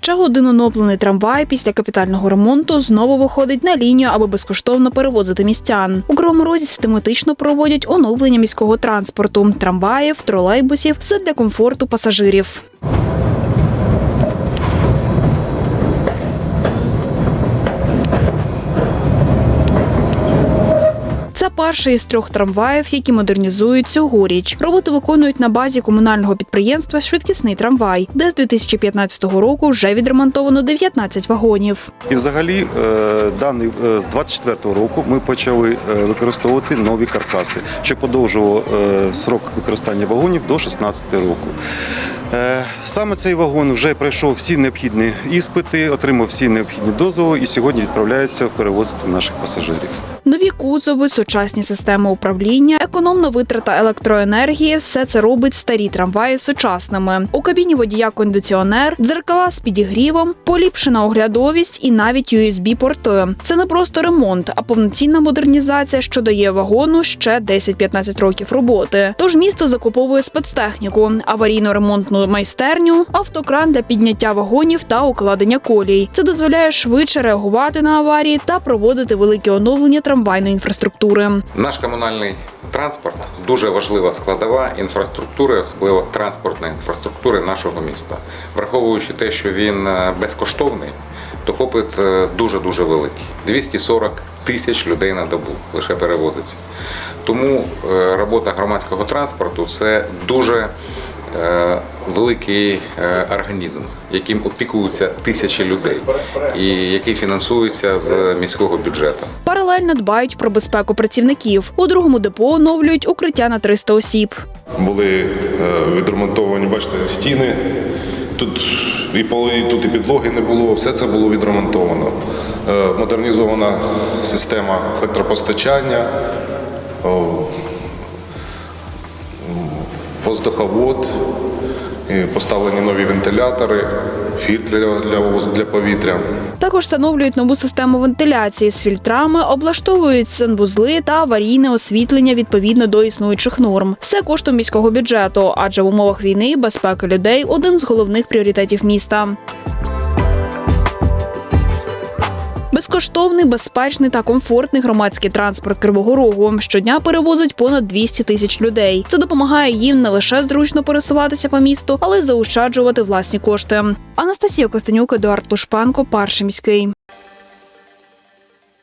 Ще один оновлений трамвай після капітального ремонту знову виходить на лінію, аби безкоштовно перевозити містян. У Кривому Розі систематично проводять оновлення міського транспорту, трамваїв, тролейбусів все для комфорту пасажирів. Перший із трьох трамваїв, які модернізують цьогоріч. Роботи виконують на базі комунального підприємства Швидкісний трамвай, де з 2015 року вже відремонтовано 19 вагонів. І взагалі е, даний е, з 24-го року ми почали е, використовувати нові каркаси, що подовжувало срок використання вагонів до 16 року. Саме цей вагон вже пройшов всі необхідні іспити, отримав всі необхідні дозволи і сьогодні відправляється перевозити наших пасажирів. Нові кузови, сучасні системи управління, економна витрата електроенергії все це робить старі трамваї сучасними. У кабіні водія кондиціонер, дзеркала з підігрівом, поліпшена оглядовість і навіть USB-порти. Це не просто ремонт, а повноцінна модернізація, що дає вагону ще 10-15 років роботи. Тож місто закуповує спецтехніку, аварійно-ремонтну майстерню, автокран для підняття вагонів та укладення колій. Це дозволяє швидше реагувати на аварії та проводити великі оновлення трамвайної інфраструктури. Наш комунальний транспорт дуже важлива складова інфраструктури, особливо транспортної інфраструктури нашого міста. Враховуючи те, що він е, безкоштовний, то попит дуже дуже великий. 240 тисяч людей на добу лише перевозиться. Тому е, робота громадського транспорту це дуже е, великий організм, яким опікуються тисячі людей, і який фінансується з міського бюджету. Паралельно дбають про безпеку працівників. У другому депо оновлюють укриття на 300 осіб. Були е, відремонтовані, бачите, стіни. Тут і поли, тут і підлоги не було, все це було відремонтовано. Е, Модернізована система електропостачання, воздуховод, поставлені нові вентилятори, фільтри для, для, повітря. Також встановлюють нову систему вентиляції з фільтрами, облаштовують санвузли та аварійне освітлення відповідно до існуючих норм. Все коштом міського бюджету, адже в умовах війни безпека людей один з головних пріоритетів міста. Безкоштовний, безпечний та комфортний громадський транспорт Кривого Рогу щодня перевозить понад 200 тисяч людей. Це допомагає їм не лише зручно пересуватися по місту, але й заощаджувати власні кошти. Анастасія Костенюк, Едуард Лушпанко, Перший міський.